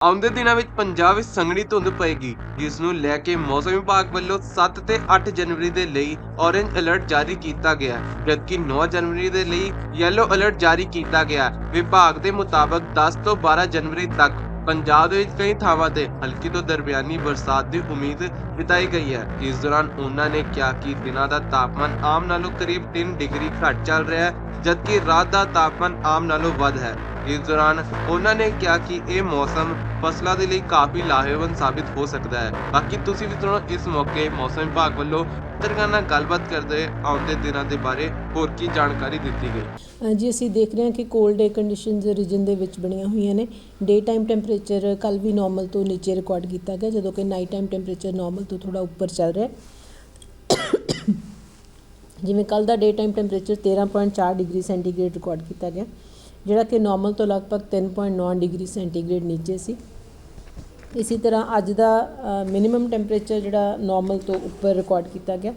ਆਉਂਦੇ ਦਿਨਾਂ ਵਿੱਚ ਪੰਜਾਬ ਵਿੱਚ ਸੰਘਣੀ ਧੁੰਦ ਪਏਗੀ, ਜਿਸ ਨੂੰ ਲੈ ਕੇ ਮੌਸਮ ਵਿਭਾਗ ਵੱਲੋਂ 7 ਤੇ 8 ਜਨਵਰੀ ਦੇ ਲਈ ਔਰੇਂਜ ਅਲਰਟ ਜਾਰੀ ਕੀਤਾ ਗਿਆ ਜਦਕਿ 9 ਜਨਵਰੀ ਦੇ ਲਈ ਯੈਲੋ ਅਲਰਟ ਜਾਰੀ ਕੀਤਾ ਗਿਆ ਵਿਭਾਗ ਦੇ ਮੁਤਾਬਕ 10 ਤੋਂ 12 ਜਨਵਰੀ ਤੱਕ ਪੰਜਾਬ ਦੇ ਵਿੱਚ ਕਈ ਥਾਵਾਂ ਤੇ ਹਲਕੀ ਤੋਂ ਦਰਮਿਆਨੀ ਬਰਸਾਤ ਦੀ ਉਮੀਦ ਜਤਾਈ ਗਈ ਹੈ। ਇਸ ਦੌਰਾਨ ਉਹਨਾਂ ਨੇ ਕਿਹਾ ਕਿ ਦਿਨਾਂ ਦਾ ਤਾਪਮਾਨ ਆਮ ਨਾਲੋਂ ਕਰੀਬ 3 ਡਿਗਰੀ ਘੱਟ ਚੱਲ ਰਿਹਾ ਹੈ। ਜਦਕਿ ਰਾਤ ਦਾ ਤਾਪਮਾਨ ਆਮ ਨਾਲੋਂ ਵੱਧ ਹੈ। ਇਸ ਦੌਰਾਨ ਉਹਨਾਂ ਨੇ ਕਿਹਾ ਕਿ ਇਹ ਮੌਸਮ ਫਸਲਾਂ ਦੇ ਲਈ ਕਾਫੀ ਲਾਹੇਵੰਦ ਸਾਬਿਤ ਹੋ ਸਕਦਾ ਹੈ। ਬਾਕੀ ਤੁਸੀਂ ਵੀ ਸੁਣੋ ਇਸ ਮੌਕੇ ਮੌਸਮ ਵਿਭਾਗ ਵੱਲੋਂ ਪੱਤਰਕਾਰਾਂ ਨਾਲ ਗੱਲਬਾਤ ਕਰਦੇ ਆਉਂਦੇ ਦਿਨਾਂ ਦੇ ਬਾਰੇ ਹੋਰ ਕੀ ਜਾਣਕਾਰੀ ਦਿੱਤੀ ਗਈ। ਅ, ਜੀ ਅਸੀਂ ਦੇਖ ਰਹੇ ਹਾਂ ਕਿ ਕੋਲਡ ਡੇ ਕੰਡੀਸ਼ਨਸ ਰੀਜਨ ਦੇ ਵਿੱਚ ਬਣੀਆਂ ਹੋਈਆਂ ਨੇ। ਡੇ ਟਾਈਮ ਟੈਂਪਰੇਚਰ ਕੱਲ ਵੀ ਨਾਰਮਲ ਤੋਂ ਨੀਚੇ ਰਿਕਾਰਡ ਕੀਤਾ ਗਿਆ ਜਦੋਂ ਕਿ ਨਾਈਟ ਟਾਈਮ ਟੈਂਪਰੇਚਰ ਨਾਰਮਲ ਤੋਂ ਥੋੜਾ ਉੱਪਰ ਚੱਲ ਰਿਹਾ ਹੈ। ਜਿਵੇਂ ਕੱਲ ਦਾ day time temperature 13.4 degree centigrade record ਕੀਤਾ ਗਿਆ, ਜਿਹੜਾ ਕਿ ਨਾਰਮਲ ਤੋਂ ਲਗਭਗ 3.9 ਡਿਗਰੀ ਸੈਂਟੀਗ੍ਰੇਡ ਨੀਚੇ ਸੀ। ਇਸੇ ਤਰ੍ਹਾਂ ਅੱਜ ਦਾ ਮਿਨੀਮਮ ਟੈਂਪਰੇਚਰ ਜਿਹੜਾ ਨਾਰਮਲ ਤੋਂ ਉੱਪਰ ਰਿਕਾਰਡ ਕੀਤਾ ਗਿਆ,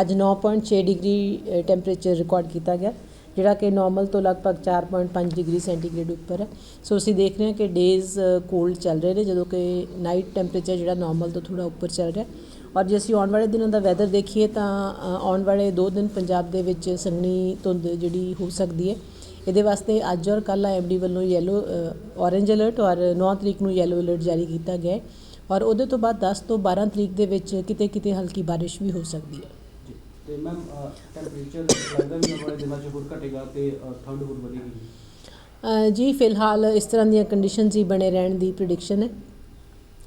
ਅੱਜ 9.6 ਡਿਗਰੀ ਟੈਂਪਰੇਚਰ ਰਿਕਾਰਡ ਕੀਤਾ ਗਿਆ। ਜਿਹੜਾ ਕਿ ਨੋਰਮਲ ਤੋਂ ਲਗਭਗ 4.5 ਡਿਗਰੀ ਸੈਂਟੀਗ੍ਰੇਡ ਉੱਪਰ ਹੈ। ਸੋ ਅਸੀਂ ਦੇਖ ਰਹੇ ਹਾਂ ਕਿ ਡੇਜ਼ ਕੋਲਡ ਚੱਲ ਰਹੇ ਨੇ, ਜਦੋਂ ਕਿ ਨਾਈਟ ਟੈਂਪਰੇਚਰ ਜਿਹੜਾ ਨੋਰਮਲ ਤੋਂ ਥੋੜਾ ਉੱਪਰ ਚੱਲ ਰਿਹਾ ਔਰ ਜੇ ਅਸੀਂ ਆਉਣ ਵਾਲੇ ਦਿਨਾਂ ਦਾ ਵੈਦਰ ਦੇਖੀਏ ਤਾਂ ਆਉਣ ਵਾਲੇ 2 ਦਿਨ ਪੰਜਾਬ ਦੇ ਵਿੱਚ ਸੰਘਣੀ ਧੁੰਦ ਜਿਹੜੀ ਹੋ ਸਕਦੀ ਹੈ। ਇਹਦੇ ਵਾਸਤੇ ਅੱਜ ਔਰ ਕੱਲ੍ਹ ਆਈਐਮਡੀ ਵੱਲੋਂ ਯੈਲੋ ਔਰੇਂਜ ਅਲਰਟ ਔਰ 9 ਤਰੀਕ ਨੂੰ ਯੈਲੋ ਅਲਰਟ ਜਾਰੀ ਕੀਤਾ ਗਿਆ ਹੈ। ਔਰ ਉਹਦੇ ਤੋਂ ਬਾਅਦ 10 ਤੋਂ 12 ਤਰੀਕ ਦੇ ਵਿੱਚ ਕਿਤੇ ਕਿਤੇ ਹਲਕੀ ਬਾਰਿਸ਼ ਵੀ ਹੋ ਸਕਦੀ ਹੈ। ਤੇ ਮੈਮ ਟੈਂਪਰੇਚਰ ਲੱਗਦਾ ਵੀ ਆਉਣ ਵਾਲੇ ਦਿਨਾਂ 'ਚ ਹੋਰ ਘਟੇਗਾ ਤੇ ਅ, ਠੰਡ ਹੋਰ ਵਧੇਗੀ ਜੀ? ਅ, ਜੀ ਫਿਲਹਾਲ ਇਸ ਤਰ੍ਹਾਂ ਦੀਆਂ ਕੰਡੀਸ਼ਨਸ ਹੀ ਬਣੇ ਰਹਿਣ ਦੀ ਪ੍ਰੈਡਿਕਸ਼ਨ ਹੈ।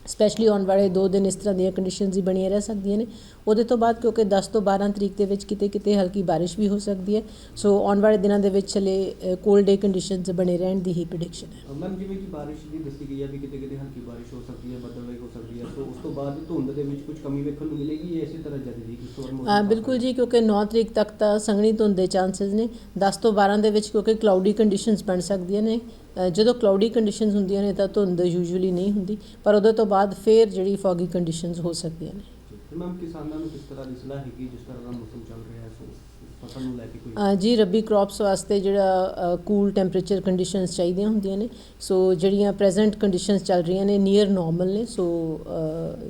ਸਪੈਸ਼ਲੀ ਆਉਣ ਵਾਲੇ 2 ਦਿਨ ਇਸ ਤਰ੍ਹਾਂ ਦੀਆਂ ਕੰਡੀਸ਼ਨਸ ਹੀ ਬਣੀਆਂ ਰਹਿ ਸਕਦੀਆਂ ਨੇ। ਉਹਦੇ ਤੋਂ ਬਾਅਦ ਕਿਉਂਕਿ 10 ਤੋਂ 12 ਤਰੀਕ ਦੇ ਵਿੱਚ ਕਿਤੇ ਕਿਤੇ ਹਲਕੀ ਬਾਰਿਸ਼ ਵੀ ਹੋ ਸਕਦੀ ਹੈ। ਸੋ ਆਉਣ ਵਾਲੇ ਦਿਨਾਂ ਦੇ ਵਿੱਚ ਚਲੇ ਕੋਲਡ ਡੇ ਕੰਡੀਸ਼ਨਸ ਬਣੇ ਰਹਿਣ ਦੀ ਹੀ ਪ੍ਰੈਡਿਕਸ਼ਨ ਹੈ। ਮੈਮ ਜਿਵੇਂ ਕਿ ਬਾਰਿਸ਼ ਦੀ ਦੱਸੀ ਗਈ ਹੈ ਵੀ ਕਿਤੇ ਕਿਤੇ ਹਲਕੀ ਬਾਰਿਸ਼ ਹੋ ਸਕਦੀ ਹੈ ਸੋ ਉਸ ਤੋਂ ਬਾਅਦ ਧੁੰਦ ਦੇ ਵਿੱਚ ਕੁਝ ਕਮੀ ਵੇਖਣ ਨੂੰ ਮਿਲੇਗੀ ਜਾਂ ਇਸੇ ਤਰ੍ਹਾਂ ਜਾਰੀ ਰਹੇਗੀ ਸੋ ਬਿਲਕੁਲ ਜੀ, ਕਿਉਂਕਿ 9 ਤਰੀਕ ਤੱਕ ਤਾਂ ਸੰਘਣੀ ਧੁੰਦ ਦੇ ਚਾਂਸਸ ਨੇ। 10 ਤੋਂ 12 ਦੇ ਵਿੱਚ ਕਿਉਂਕਿ ਕਲਾਉਡੀ ਕੰਡੀਸ਼ਨਸ ਬਣ ਸਕਦੀਆਂ ਨੇ। ਜਦੋਂ ਕਲਾਉਡੀ ਕੰਡੀਸ਼ਨਸ ਹੁੰਦੀਆਂ ਨੇ ਤਾਂ ਧੁੰਦ ਯੂਜੂਅਲੀ ਨਹੀਂ ਹੁੰਦੀ, ਪਰ ਉਹਦੇ ਤੋਂ ਬਾਅਦ ਫੇਰ ਜਿਹੜੀ ਫੌਗੀ ਕੰਡੀਸ਼ਨਸ ਹੋ ਸਕਦੀਆਂ ਨੇ। ਮੈਮ ਕਿਸਾਨਾਂ ਨੂੰ ਕਿਸ ਤਰ੍ਹਾਂ ਦੀ ਸਲਾਹ ਹੈਗੀ ਜਿਸ ਤਰ੍ਹਾਂ ਦਾ ਮੌਸਮ ਚੱਲ ਰਿਹਾ ਹੈ ਸੋ ਫਸਲ ਨੂੰ ਲੈ ਕੇ ਕੋਈ ਅ, ਜੀ ਰੱਬੀ ਕ੍ਰੌਪਸ ਵਾਸਤੇ ਜਿਹੜਾ ਕੂਲ ਟੈਂਪਰੇਚਰ ਕੰਡੀਸ਼ਨਸ ਚਾਹੀਦੀਆਂ ਹੁੰਦੀਆਂ ਨੇ। ਸੋ ਜਿਹੜੀਆਂ ਪ੍ਰੈਜ਼ੈਂਟ ਕੰਡੀਸ਼ਨਸ ਚੱਲ ਰਹੀਆਂ ਨੇ ਨੀਅਰ ਨਾਰਮਲ ਨੇ ਸੋ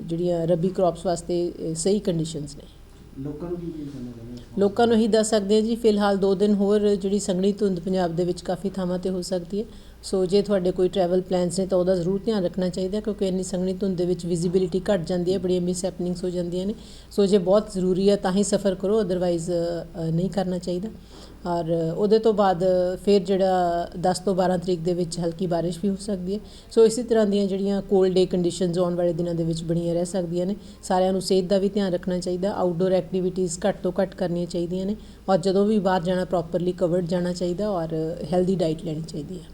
ਜਿਹੜੀਆਂ ਰੱਬੀ ਕ੍ਰੌਪਸ ਵਾਸਤੇ ਸਹੀ ਕੰਡੀਸ਼ਨਸ ਨੇ। ਲੋਕਾਂ ਨੂੰ ਕੀ ਕਰਨਾ ਚਾਹੁੰਦੇ ਲੋਕਾਂ ਨੂੰ ਹੀ ਦੱਸ ਸਕਦੇ ਹਾਂ ਜੀ ਫਿਲਹਾਲ 2 ਦਿਨ ਹੋਰ ਜਿਹੜੀ ਸੰਘਣੀ ਧੁੰਦ ਪੰਜਾਬ ਦੇ ਵਿੱਚ ਕਾਫੀ ਥਾਵਾਂ ਤੇ ਹੋ ਸਕਦੀ ਹੈ। ਸੋ ਜੇ ਤੁਹਾਡੇ ਕੋਈ ਟਰੈਵਲ ਪਲਾਨਸ ਨੇ ਤਾਂ ਉਹਦਾ ਜ਼ਰੂਰ ਧਿਆਨ ਰੱਖਣਾ ਚਾਹੀਦਾ ਕਿਉਂਕਿ ਇੰਨੀ ਸੰਘਣੀ ਧੁੰਦ ਦੇ ਵਿੱਚ ਵਿਜ਼ਿਬਿਲਿਟੀ ਘਟ ਜਾਂਦੀ ਹੈ, ਬੜੀਆਂ ਮਿਸ ਹੈਪਨਿੰਗਸ ਹੋ ਜਾਂਦੀਆਂ ਨੇ। ਸੋ ਜੇ ਬਹੁਤ ਜ਼ਰੂਰੀ ਹੈ ਤਾਂ ਹੀ ਸਫ਼ਰ ਕਰੋ ਅਦਰਵਾਈਜ਼ ਨਹੀਂ ਕਰਨਾ ਚਾਹੀਦਾ। ਔਰ ਉਹਦੇ ਤੋਂ ਬਾਅਦ ਫਿਰ ਜਿਹੜਾ 10 ਤੋਂ 12 ਤਰੀਕ ਦੇ ਵਿੱਚ ਹਲਕੀ ਬਾਰਿਸ਼ ਵੀ ਹੋ ਸਕਦੀ ਹੈ। ਸੋ ਇਸੇ ਤਰ੍ਹਾਂ ਦੀਆਂ ਜਿਹੜੀਆਂ ਕੋਲਡ ਡੇ ਕੰਡੀਸ਼ਨਸ ਆਉਣ ਵਾਲੇ ਦਿਨਾਂ ਦੇ ਵਿੱਚ ਬਣੀਆਂ ਰਹਿ ਸਕਦੀਆਂ ਨੇ। ਸਾਰਿਆਂ ਨੂੰ ਸਿਹਤ ਦਾ ਵੀ ਧਿਆਨ ਰੱਖਣਾ ਚਾਹੀਦਾ ਆਊਟਡੋਰ ਐਕਟੀਵਿਟੀਜ਼ ਘੱਟ ਤੋਂ ਘੱਟ ਕਰਨੀਆਂ ਚਾਹੀਦੀਆਂ ਨੇ। ਔਰ ਜਦੋਂ ਵੀ ਬਾਹਰ ਜਾਣਾ ਪ੍ਰੋਪਰਲੀ ਕਵਰਡ ਜਾਣਾ ਚਾਹੀਦਾ ਔਰ ਹੈਲਦੀ ਡਾਈਟ ਲੈਣੀ ਚਾਹੀਦੀ ਹੈ।